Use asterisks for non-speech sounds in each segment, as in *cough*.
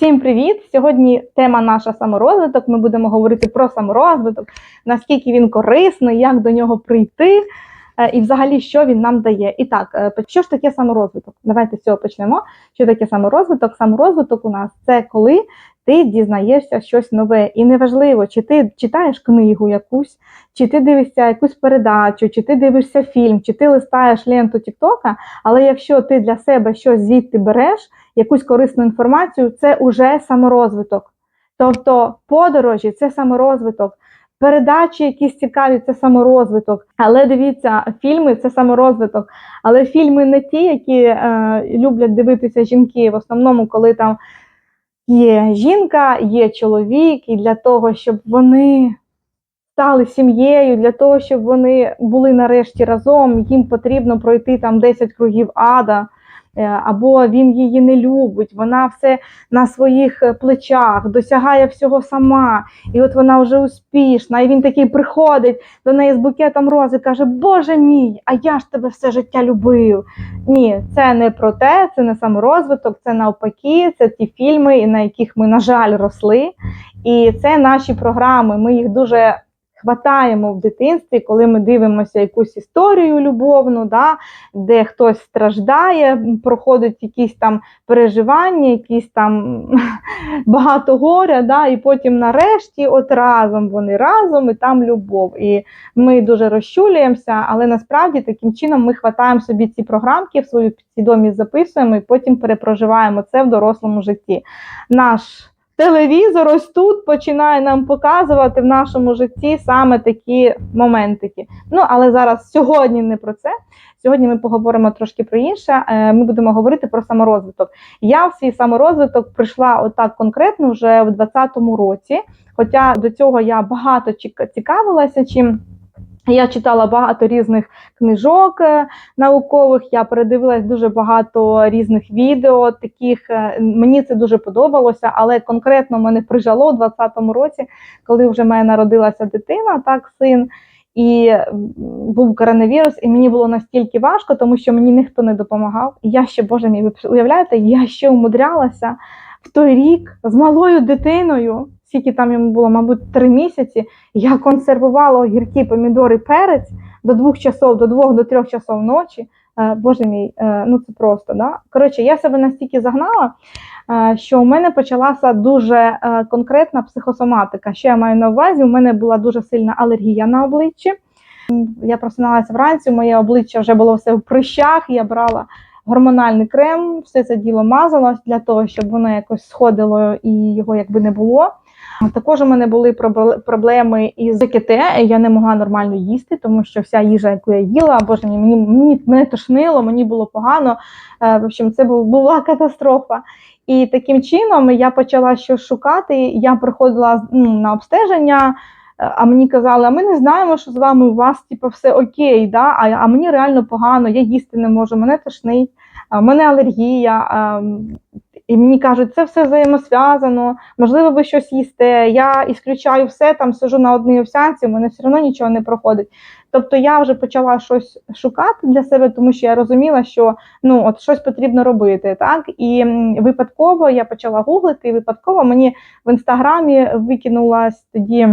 Всім привіт! Сьогодні тема наша саморозвиток. Ми будемо говорити про саморозвиток, наскільки він корисний, як до нього прийти, е, і взагалі що він нам дає. І так, е, що ж таке саморозвиток? Давайте з цього почнемо. Що таке саморозвиток? Саморозвиток у нас це коли ти дізнаєшся щось нове. І неважливо, чи ти читаєш книгу якусь, чи ти дивишся якусь передачу, чи ти дивишся фільм, чи ти листаєш ленту Тіктока, але якщо ти для себе щось звідти береш, якусь корисну інформацію, це уже саморозвиток. Тобто подорожі це саморозвиток. Передачі, якісь цікаві, це саморозвиток. Але дивіться, фільми це саморозвиток. Але фільми не ті, які е, люблять дивитися жінки. В основному, коли там є жінка, є чоловік, і для того, щоб вони стали сім'єю, для того, щоб вони були нарешті разом, їм потрібно пройти там 10 кругів ада. Е, Або він її не любить, вона все на своїх е, плечах, досягає всього сама, і от вона вже успішна. І він такий приходить до неї з букетом рози, каже: Боже мій, а я ж тебе все життя любив. Ні, це не про те, це не саморозвиток, це навпаки, це ті фільми, на яких ми, на жаль, росли. І це наші програми. Ми їх дуже хватаємо в дитинстві, коли ми дивимося якусь історію любовну, да, де хтось страждає, проходить якісь там переживання, якісь там *laughs* багато горя, да, і потім нарешті от разом вони разом і там любов. І ми дуже розчулюємося, але насправді таким чином ми хватаємо собі ці програмки в свою підсвідомість записуємо і потім перепроживаємо це в дорослому житті. Наш телевізор ось тут починає нам показувати в нашому житті саме такі моментики. Ну, але зараз сьогодні не про це. Сьогодні ми поговоримо трошки про інше. Е, Ми будемо говорити про саморозвиток. Я в свій саморозвиток прийшла отак конкретно вже в 2020 році. Хоча до цього я багато цікавилася чим. Я читала багато різних книжок е, наукових, я передивилась дуже багато різних відео. Таких е, мені це дуже подобалося, але конкретно мене прижало у 2020 році, коли вже мене народилася дитина, так син. І був коронавірус, і мені було настільки важко, тому що мені ніхто не допомагав. І я ще, боже мій, уявляєте, я ще умудрялася в той рік з малою дитиною, скільки там йому було, мабуть, три місяці. Я консервувала огірки, помідори, перець до двох часов, до двох до трьох часов ночі. Е, Боже мій, е, ну це просто да. Коротше, я себе настільки загнала, е, що у мене почалася дуже конкретна психосоматика. Що я маю на увазі? У мене була дуже сильна алергія на обличчі. Я просиналася вранці, моє обличчя вже було все в прищах. Я брала гормональний крем, все це діло мазала для того, щоб воно якось сходило і його якби не було. Також у мене були пробле- проблеми із КТ, я не могла нормально їсти, тому що вся їжа, яку я їла, боже мені, мені мене тошнило, мені було погано. Е, В общем, це була *laughs* катастрофа. І таким чином я почала щось шукати. Я приходила ну, на обстеження, е, а мені казали, а ми не знаємо, що з вами у вас типу, все окей, да? а, а мені реально погано, я їсти не можу, мене тошнить, а мене алергія. а, і мені кажуть, це все взаємосв'язано, можливо, ви щось їсте. Я ісключаю все, там сижу на одній овсянці, в мене все одно нічого не проходить. Тобто я вже почала щось шукати для себе, тому що я розуміла, що ну от щось потрібно робити. Так і випадково я почала гуглити, і випадково мені в інстаграмі викинулась тоді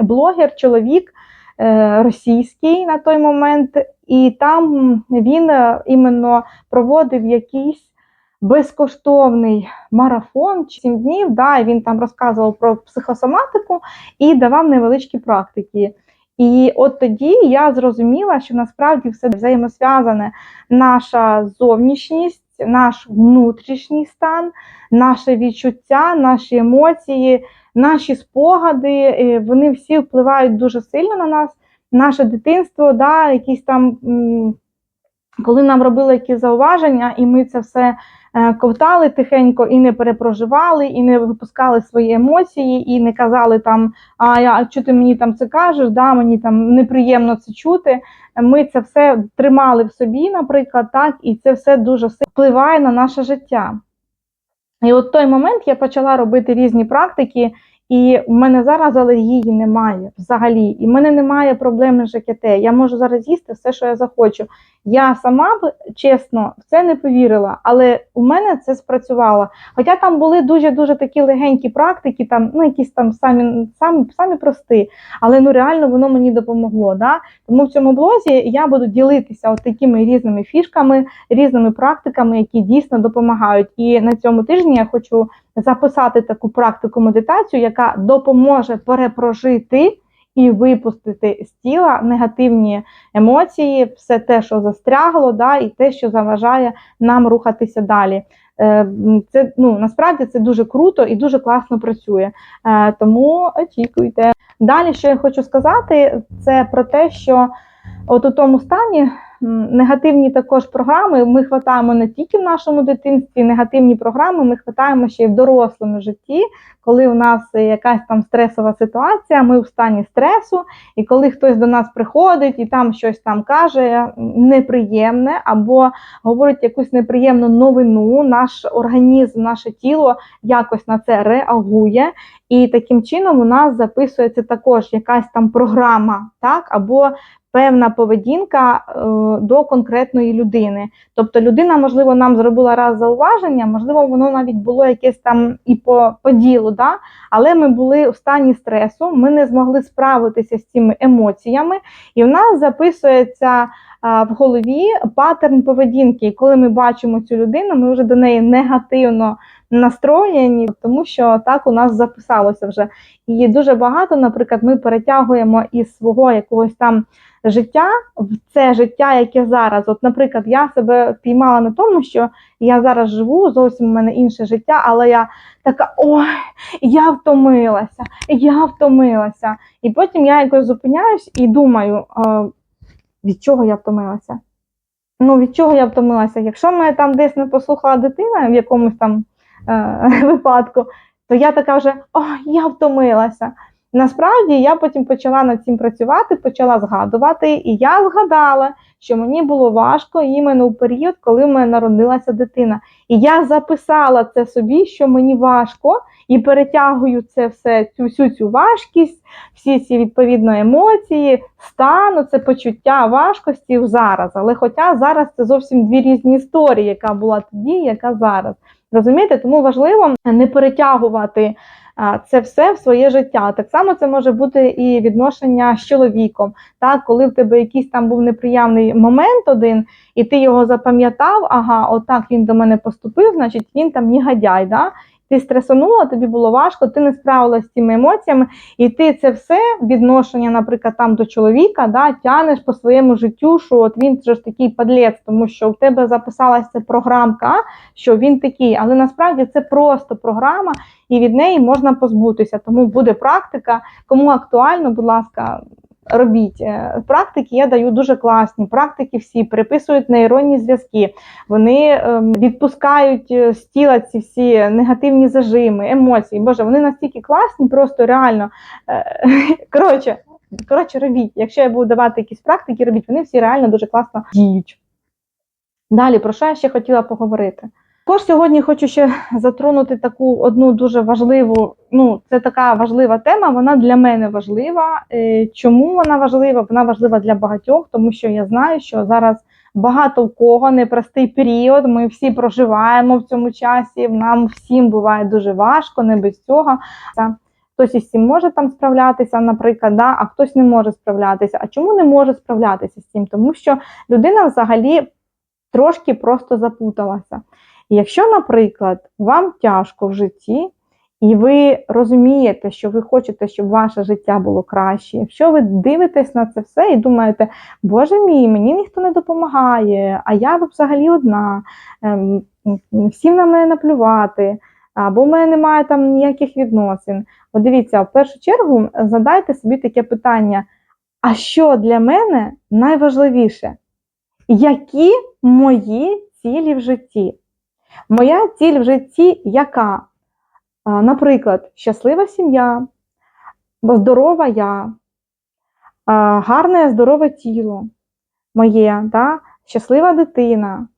блогер, чоловік е, російський на той момент, і там він е, іменно проводив якийсь безкоштовний марафон 7 днів. Да, він там розказував про психосоматику і давав невеличкі практики. І от тоді я зрозуміла, що насправді все взаємосв'язане наша зовнішність, наш внутрішній стан, наше відчуття, наші емоції, наші спогади, е, вони всі впливають дуже сильно на нас. Наше дитинство, да, якісь там, коли нам робили якісь зауваження, і ми це все ковтали тихенько і не перепроживали, і не випускали свої емоції, і не казали там, а я що ти мені там це кажеш, да, мені там неприємно це чути. Ми це все тримали в собі, наприклад, так, і це все дуже впливає на наше життя. І от той момент я почала робити різні практики, І в мене зараз алергії немає взагалі. І в мене немає проблеми з ЖКТ. Я можу зараз їсти все, що я захочу. Я сама б чесно в це не повірила, але у мене це спрацювало. Хоча там були дуже дуже такі легенькі практики, там ну якісь там самі самі, самі прості, але ну реально воно мені допомогло. Да? Тому в цьому блозі я буду ділитися от такими різними фішками, різними практиками, які дійсно допомагають. І на цьому тижні я хочу записати таку практику медитацію, яка допоможе перепрожити і випустити з тіла негативні емоції, все те, що застрягло, да, і те, що заважає нам рухатися далі. Е, Це ну насправді це дуже круто і дуже класно працює. Е, Тому очікуйте. Далі, що я хочу сказати, це про те, що от у тому стані негативні також програми ми хватаємо не тільки в нашому дитинстві, негативні програми ми хватаємо ще й в дорослому житті, коли у нас якась там стресова ситуація, ми в стані стресу, і коли хтось до нас приходить і там щось там каже неприємне, або говорить якусь неприємну новину, наш організм, наше тіло якось на це реагує. І таким чином у нас записується також якась там програма, так, або певна поведінка е, до конкретної людини. Тобто людина, можливо, нам зробила раз зауваження, можливо, воно навіть було якесь там і по, по ділу, да? але ми були в стані стресу, ми не змогли справитися з цими емоціями, і в нас записується в голові паттерн поведінки. І коли ми бачимо цю людину, ми вже до неї негативно настроєні, тому що так у нас записалося вже. І дуже багато, наприклад, ми перетягуємо із свого якогось там життя в це життя, яке зараз. От, наприклад, я себе піймала на тому, що я зараз живу, зовсім у мене інше життя, але я така, ой, я втомилася, я втомилася. І потім я якось зупиняюсь і думаю, від чого я втомилася? Ну, від чого я втомилася? Якщо мене там десь не послухала дитина в якомусь там *laughs* випадку, то я така вже ой, я втомилася. Насправді я потім почала над цим працювати, почала згадувати, і я згадала, що мені було важко іменно у період, коли в мене народилася дитина. І я записала це собі, що мені важко, і перетягую це все, цю всю цю важкість, всі ці відповідно емоції, стану, це почуття важкості в зараз. Але хоча зараз це зовсім дві різні історії, яка була тоді, яка зараз. Розумієте, тому важливо не перетягувати це все в своє життя. Так само це може бути і відношення з чоловіком. Так, коли в тебе якийсь там був неприємний момент один, і ти його запам'ятав, ага, отак він до мене поступив, значить він там негодяй. Да? Ти стресонула, тобі було важко, ти не справилася з цими емоціями, і ти це все відношення, наприклад, там до чоловіка, да, тянеш по своєму життю, що от він ж такий падлець, тому що в тебе записалася програмка, що він такий, але насправді це просто програма, і від неї можна позбутися. Тому буде практика. Кому актуально, будь ласка, робіть. Е, Практики я даю дуже класні. Практики всі переписують нейронні зв'язки. Вони ем, відпускають е, з тіла ці всі негативні зажими, емоції. Боже, вони настільки класні, просто реально. Е, *laughs* Коротше, коротше, робіть. Якщо я буду давати якісь практики, робіть, вони всі реально дуже класно діють. Далі, про що я ще хотіла поговорити? Також сьогодні хочу ще затронути таку одну дуже важливу, ну, це така важлива тема, вона для мене важлива. Е, Чому вона важлива? Вона важлива для багатьох, тому що я знаю, що зараз багато в кого непростий період. Ми всі проживаємо в цьому часі. Нам всім буває дуже важко, не без цього. Хтось із цим може там справлятися, наприклад, да, а хтось не може справлятися. А чому не може справлятися з цим? Тому що людина взагалі трошки просто запуталася. І якщо, наприклад, вам тяжко в житті, і ви розумієте, що ви хочете, щоб ваше життя було краще, якщо ви дивитесь на це все і думаєте, Боже мій, мені ніхто не допомагає, а я взагалі одна, ем, всім на мене наплювати, або в мене немає там ніяких відносин. От дивіться, в першу чергу задайте собі таке питання: а що для мене найважливіше? Які мої цілі в житті? Моя ціль в житті яка? Наприклад, щаслива сім'я, здорова я, гарне здорове тіло моє, да? щаслива дитина,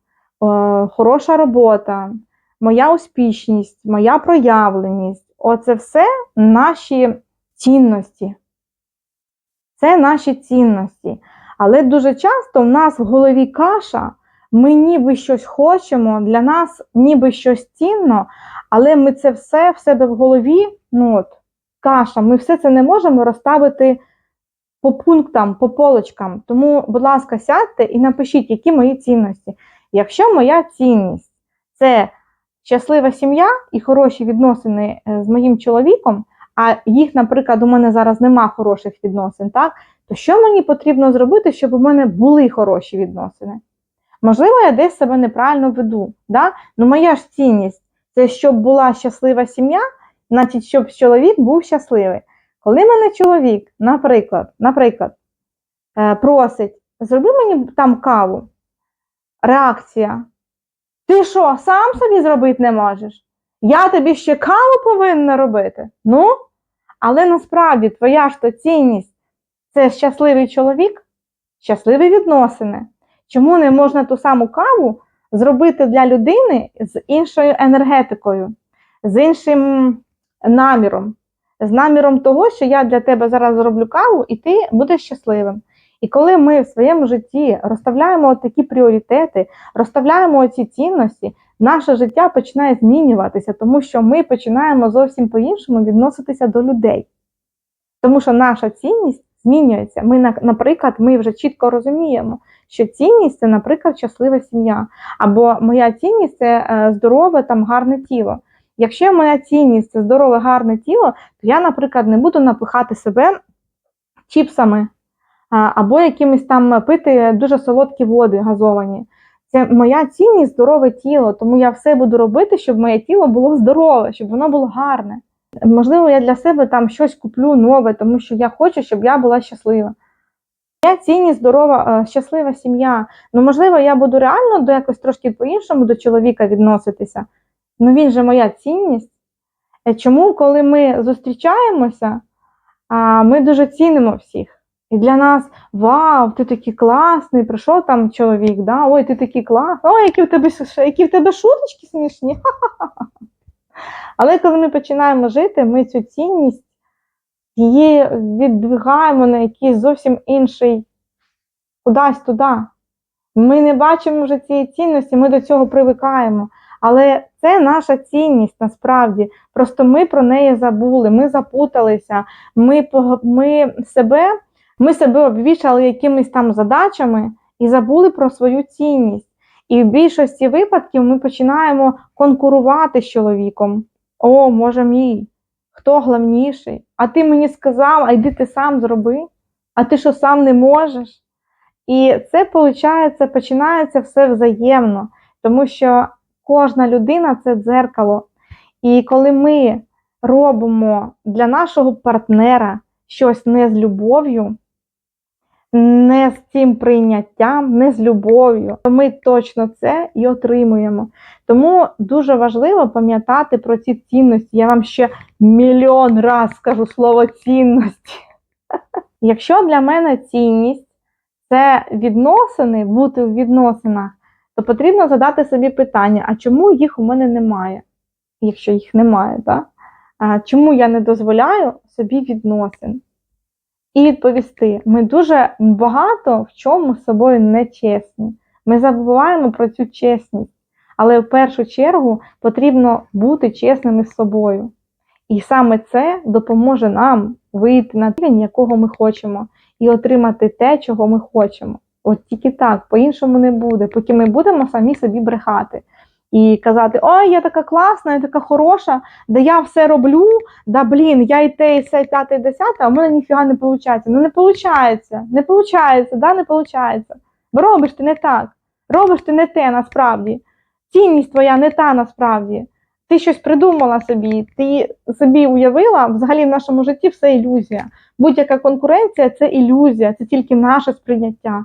хороша робота, моя успішність, моя проявленість, оце все наші цінності. Це наші цінності. Але дуже часто в нас в голові каша, ми ніби щось хочемо, для нас ніби щось цінно, але ми це все в себе в голові, ну от, каша, ми все це не можемо розставити по пунктам, по полочкам. Тому, будь ласка, сядьте і напишіть, які мої цінності. Якщо моя цінність це щаслива сім'я і хороші відносини е, з моїм чоловіком, а їх, наприклад, у мене зараз нема хороших відносин, так? то що мені потрібно зробити, щоб у мене були хороші відносини? Можливо, я десь себе неправильно веду. Да? Ну, моя ж цінність це щоб була щаслива сім'я, значить, щоб чоловік був щасливий. Коли мене чоловік, наприклад, наприклад, е, просить, зроби мені там каву, реакція. Ти що, сам собі зробити не можеш? Я тобі ще каву повинна робити. Ну, але насправді твоя ж то цінність це щасливий чоловік, щасливі відносини. Чому не можна ту саму каву зробити для людини з іншою енергетикою, з іншим наміром, з наміром того, що я для тебе зараз зроблю каву, і ти будеш щасливим. І коли ми в своєму житті розставляємо такі пріоритети, розставляємо ці цінності, наше життя починає змінюватися, тому що ми починаємо зовсім по-іншому відноситися до людей. Тому що наша цінність змінюється. Ми, наприклад, ми вже чітко розуміємо, що цінність це, наприклад, щаслива сім'я, або моя цінність це е, здорове там гарне тіло. Якщо моя цінність це здорове гарне тіло, то я, наприклад, не буду напихати себе чіпсами або якимись там пити дуже солодкі води газовані. Це моя цінність здорове тіло, тому я все буду робити, щоб моє тіло було здорове, щоб воно було гарне. Можливо, я для себе там щось куплю нове, тому що я хочу, щоб я була щаслива. Моя цінність здорова, е, щаслива сім'я. Ну, можливо, я буду реально до якось трошки по-іншому до чоловіка відноситися. Ну він же моя цінність. Е, Чому, коли ми зустрічаємося, ми дуже цінимо всіх. І для нас вау, ти такий класний, прийшов там чоловік, да? ой, ти такий класний, ой, які в тебе, які в тебе шуточки смішні. Ха-ха-ха. Але коли ми починаємо жити, ми цю цінність її віддвигаємо на якийсь зовсім інший кудись туди. Ми не бачимо вже цієї цінності, ми до цього привикаємо. Але це наша цінність насправді. Просто ми про неї забули, ми запуталися, ми, ми, себе, ми себе обвішали якимись там задачами і забули про свою цінність. І в більшості випадків ми починаємо конкурувати з чоловіком. О, може мій, хто головніший? А ти мені сказав, а йди ти сам зроби, а ти що сам не можеш? І це виходить, починається все взаємно, тому що кожна людина це дзеркало. І коли ми робимо для нашого партнера щось не з любов'ю, не з цим прийняттям, не з любов'ю, ми точно це і отримуємо. Тому дуже важливо пам'ятати про ці цінності. Я вам ще мільйон раз скажу слово цінності. *laughs* Якщо для мене цінність це відносини, бути в відносинах, то потрібно задати собі питання: а чому їх у мене немає? Якщо їх немає, так? А чому я не дозволяю собі відносин? І відповісти: ми дуже багато в чому з собою не чесні. Ми забуваємо про цю чесність. Але в першу чергу потрібно бути чесними з собою. І саме це допоможе нам вийти на рівень, якого ми хочемо, і отримати те, чого ми хочемо. От тільки так, по-іншому не буде, поки ми будемо самі собі брехати і казати: Ой, я така класна, я така хороша, да я все роблю, да блін, я і те, і все, п'яте, і десяте, а в мене ніфіга не виходить. Ну не виходить, не виходить, да, не виходить. Бо робиш ти не так, робиш ти не те насправді. Цінність твоя не та насправді. Ти щось придумала собі, ти собі уявила, взагалі в нашому житті все ілюзія. Будь-яка конкуренція це ілюзія, це тільки наше сприйняття.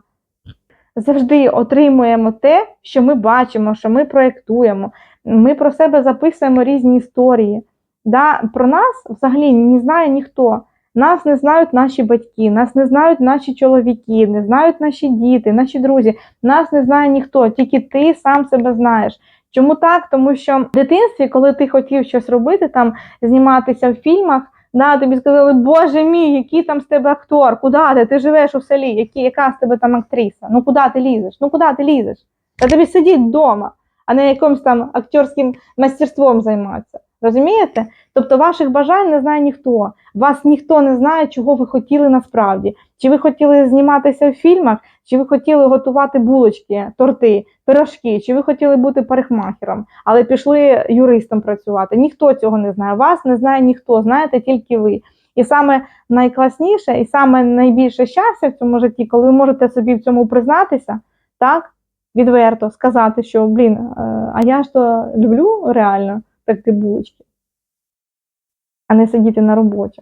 Завжди отримуємо те, що ми бачимо, що ми проєктуємо. Ми про себе записуємо різні історії. Да? Про нас взагалі не знає ніхто. Нас не знають наші батьки, нас не знають наші чоловіки, не знають наші діти, наші друзі. Нас не знає ніхто, тільки ти сам себе знаєш. Чому так? Тому що в дитинстві, коли ти хотів щось робити, там зніматися в фільмах, да, тобі сказали, Боже мій, який там з тебе актор, куди ти? Ти живеш у селі, які, яка з тебе там актриса? Ну куди ти лізеш? Ну куди ти лізеш? Та тобі сидіть вдома, а не якимось там актерським мастерством займатися. Розумієте? Тобто ваших бажань не знає ніхто. Вас ніхто не знає, чого ви хотіли насправді. Чи ви хотіли зніматися в фільмах, чи ви хотіли готувати булочки, торти, пирожки, чи ви хотіли бути парикмахером, але пішли юристом працювати. Ніхто цього не знає. Вас не знає ніхто, знаєте тільки ви. І саме найкласніше, і саме найбільше щастя в цьому житті, коли ви можете собі в цьому признатися, так, відверто сказати, що блін, е, а я ж то люблю реально пекти булочки, а не сидіти на роботі.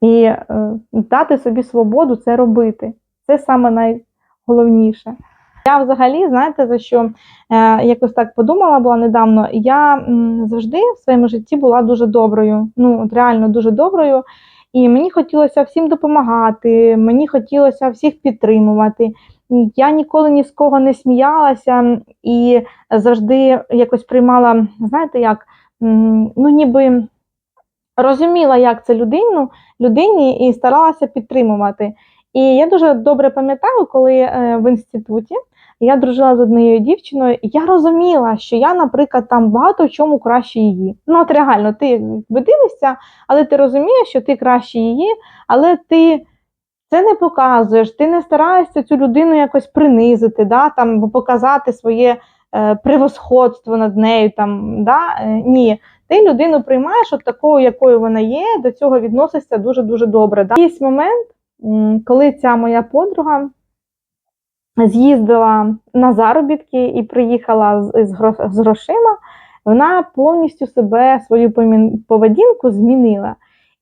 І е, дати собі свободу це робити. Це саме найголовніше. Я взагалі, знаєте, за що е, якось так подумала була недавно. Я м, завжди в своєму житті була дуже доброю, ну от реально дуже доброю. І мені хотілося всім допомагати, мені хотілося всіх підтримувати. Я ніколи ні з кого не сміялася і завжди якось приймала, знаєте, як, ну ніби розуміла, як це людину, людині і старалася підтримувати. І я дуже добре пам'ятаю, коли е, в інституті я дружила з однією дівчиною, і я розуміла, що я, наприклад, там багато в чому краще її. Ну, от реально, ти дивишся, але ти розумієш, що ти краще її, але ти це не показуєш, ти не стараєшся цю людину якось принизити, да, там, або показати своє е, превосходство над нею. Там, да, е, ні. Ти людину приймаєш от такою, якою вона є, до цього відносишся дуже-дуже добре. Да. Є момент, коли ця моя подруга з'їздила на заробітки і приїхала з, з, грошима, вона повністю себе, свою поведінку змінила.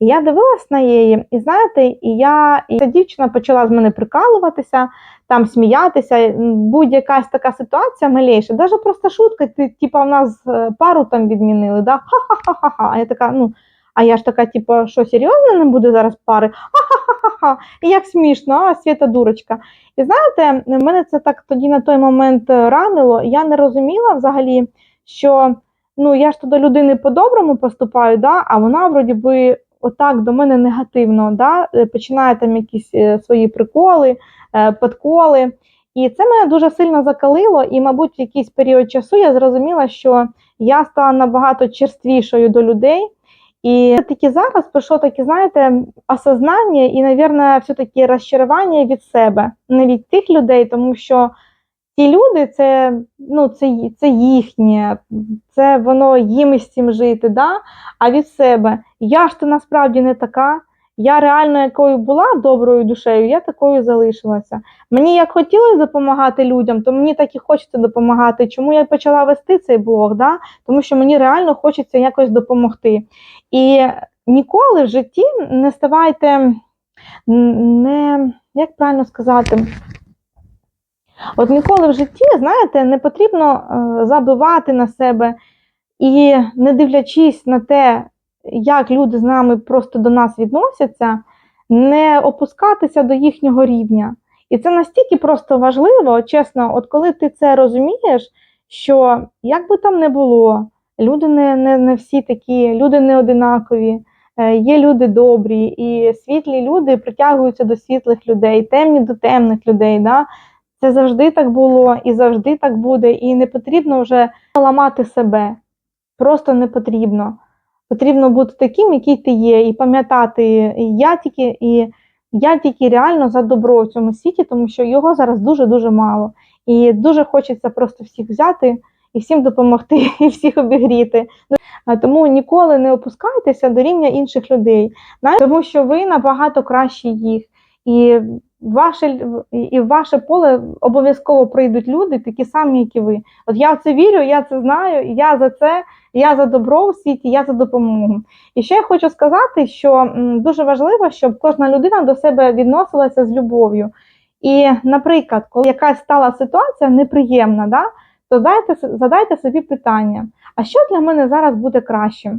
І я дивилась на її, і знаєте, і я і ця дівчина почала з мене прикалуватися, там сміятися. Будь-якась така ситуація миліша, навіть просто шутка, ти, типа, в нас е, пару там відмінили, да? ха-ха-ха-ха. А я така, ну, а я ж така, типу, що серйозно не буде зараз пари? Ха-ха-ха-ха-ха. І як смішно, а Свята дурочка. І знаєте, мене це так тоді на той момент е, ранило. Я не розуміла взагалі, що ну я ж туди людини по-доброму поступаю, да, а вона вроді би отак до мене негативно, да, е, починає там якісь е, свої приколи, е, подколи. І це мене дуже сильно закалило, і, мабуть, в якийсь період часу я зрозуміла, що я стала набагато черствішою до людей. І таки зараз прийшло таке, знаєте, осознання і, мабуть, все-таки розчарування від себе, не від тих людей, тому що ті люди це, ну, це, це їхнє, це воно їм із цим жити, да? а від себе. Я ж то насправді не така. Я реально якою була доброю душею, я такою залишилася. Мені як хотілося допомагати людям, то мені так і хочеться допомагати. Чому я почала вести цей блог? Да? Тому що мені реально хочеться якось допомогти. І ніколи в житті не ставайте не, як правильно сказати, от ніколи в житті, знаєте, не потрібно е, забивати на себе і не дивлячись на те, як люди з нами просто до нас відносяться, не опускатися до їхнього рівня. І це настільки просто важливо, чесно, от коли ти це розумієш, що як би там не було, люди не, не, не всі такі, люди не одинакові, е, є люди добрі, і світлі люди притягуються до світлих людей, темні до темних людей. Да? Це завжди так було і завжди так буде, і не потрібно вже ламати себе. Просто не потрібно. Потрібно бути таким, який ти є, і пам'ятати, і я тільки, і я тільки реально за добро в цьому світі, тому що його зараз дуже-дуже мало. І дуже хочеться просто всіх взяти і всім допомогти, *laughs* і всіх обігріти. Тому ніколи не опускайтеся до рівня інших людей, тому що ви набагато краще їх. І ваше, і в ваше поле обов'язково прийдуть люди, такі самі, як і ви. От я в це вірю, я це знаю, я за це, я за добро у світі, я за допомогу. І ще я хочу сказати, що дуже важливо, щоб кожна людина до себе відносилася з любов'ю. І, наприклад, коли якась стала ситуація неприємна, да, то задайте, задайте собі питання: а що для мене зараз буде краще?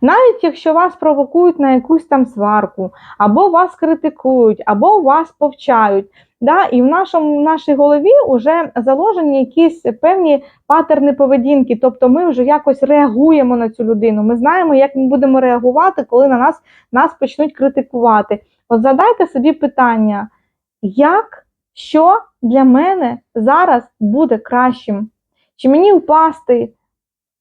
Навіть якщо вас провокують на якусь там сварку, або вас критикують, або вас повчають. Да? І в нашому в нашій голові вже заложені якісь певні патерни поведінки, тобто ми вже якось реагуємо на цю людину. Ми знаємо, як ми будемо реагувати, коли на нас, нас почнуть критикувати. От задайте собі питання, як, що для мене зараз буде кращим? Чи мені впасти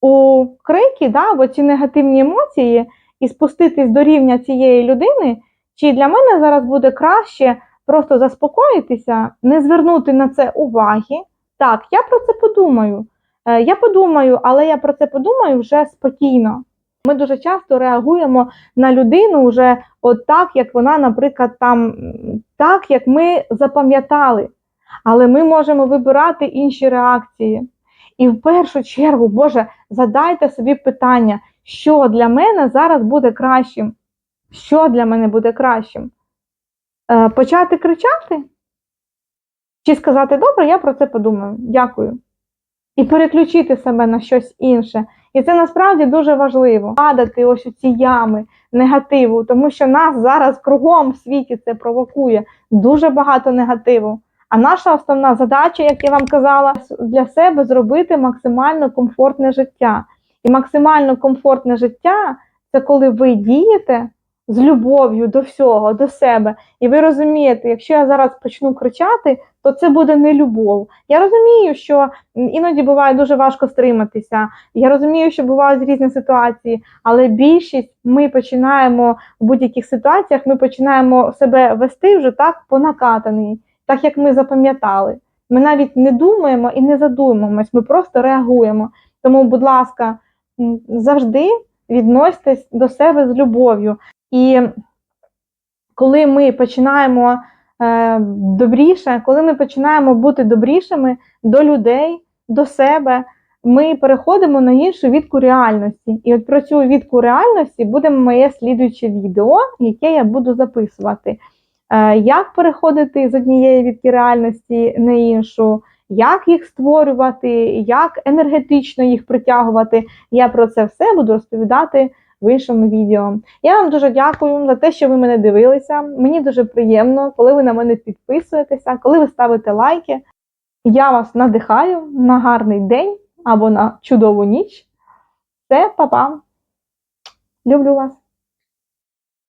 у крики, да, або ці негативні емоції, і спуститись до рівня цієї людини, чи для мене зараз буде краще просто заспокоїтися, не звернути на це уваги. Так, я про це подумаю. Е, Я подумаю, але я про це подумаю вже спокійно. Ми дуже часто реагуємо на людину вже от так, як вона, наприклад, там так, як ми запам'ятали. Але ми можемо вибирати інші реакції. І в першу чергу, Боже, задайте собі питання, що для мене зараз буде кращим? Що для мене буде кращим? Е, почати кричати? Чи сказати, добре, я про це подумаю, дякую. І переключити себе на щось інше. І це насправді дуже важливо. Падати ось у ці ями негативу, тому що нас зараз кругом в світі це провокує дуже багато негативу. А наша основна задача, як я вам казала, для себе зробити максимально комфортне життя. І максимально комфортне життя це коли ви дієте з любов'ю до всього, до себе. І ви розумієте, якщо я зараз почну кричати, то це буде не любов. Я розумію, що іноді буває дуже важко стриматися. Я розумію, що бувають різні ситуації, але більшість ми починаємо в будь-яких ситуаціях, ми починаємо себе вести вже так по накатаній, так як ми запам'ятали. Ми навіть не думаємо і не задумуємось, ми просто реагуємо. Тому, будь ласка, завжди відносьтесь до себе з любов'ю. І коли ми починаємо е, добріше, коли ми починаємо бути добрішими до людей, до себе, ми переходимо на іншу відку реальності. І от про цю відку реальності буде моє слідуюче відео, яке я буду записувати. Е, як переходити з однієї відки реальності на іншу, як їх створювати, як енергетично їх притягувати. Я про це все буду розповідати в іншому відео. Я вам дуже дякую за те, що ви мене дивилися. Мені дуже приємно, коли ви на мене підписуєтеся, коли ви ставите лайки. Я вас надихаю на гарний день або на чудову ніч. Все, па-па. Люблю вас.